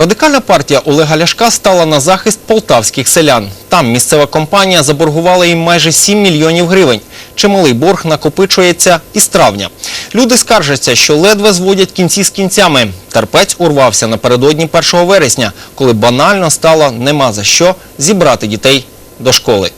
Радикальна партія Олега Ляшка стала на захист полтавських селян. Там місцева компанія заборгувала їм майже 7 мільйонів гривень. Чималий борг накопичується із травня. Люди скаржаться, що ледве зводять кінці з кінцями. Терпець урвався напередодні 1 вересня, коли банально стало нема за що зібрати дітей до школи.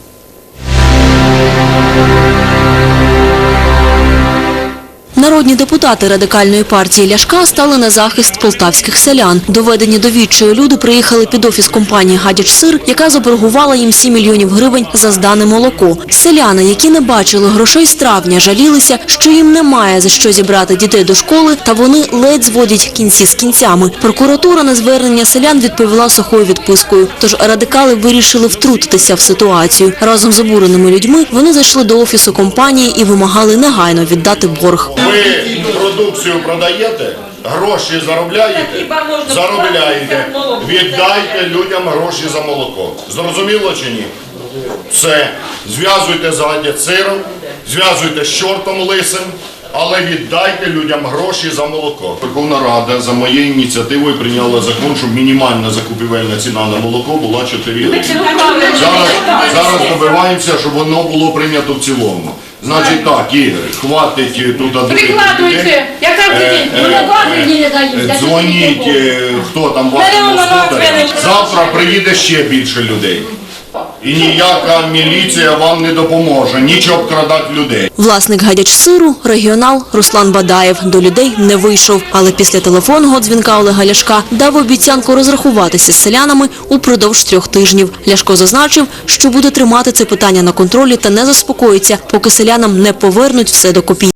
Народні депутати радикальної партії Ляшка стали на захист полтавських селян. Доведені до відчаю люди приїхали під офіс компанії «Гадяч Сир», яка заборгувала їм 7 мільйонів гривень за здане молоко. Селяни, які не бачили грошей з травня, жалілися, що їм немає за що зібрати дітей до школи, та вони ледь зводять кінці з кінцями. Прокуратура на звернення селян відповіла сухою відпискою. Тож радикали вирішили втрутитися в ситуацію. Разом з обуреними людьми вони зайшли до офісу компанії і вимагали негайно віддати борг. Ви продукцію продаєте, гроші заробляєте, заробляєте. Віддайте людям гроші за молоко. Зрозуміло чи ні? Все. Зв'язуйте з гадяциром, зв'язуйте з чортом лисим, але віддайте людям гроші за молоко. Верховна Рада за моєю ініціативою прийняла закон, щоб мінімальна закупівельна ціна на молоко була 4 гривні. Зараз добиваємося, щоб воно було прийнято в цілому. Значить так, Ігор, хватить е, тут один Прикладуйте, яка Е, е, Вони не дають. Е, Дзвоніть, е, хто там на господар. дзвонить. Завтра приїде ще більше людей. І ніяка міліція вам не допоможе, нічого обкрадати людей. Власник гадяч сиру, регіонал Руслан Бадаєв, до людей не вийшов. Але після телефонного дзвінка Олега Ляшка дав обіцянку розрахуватися з селянами упродовж трьох тижнів. Ляшко зазначив, що буде тримати це питання на контролі та не заспокоїться, поки селянам не повернуть все до копійки.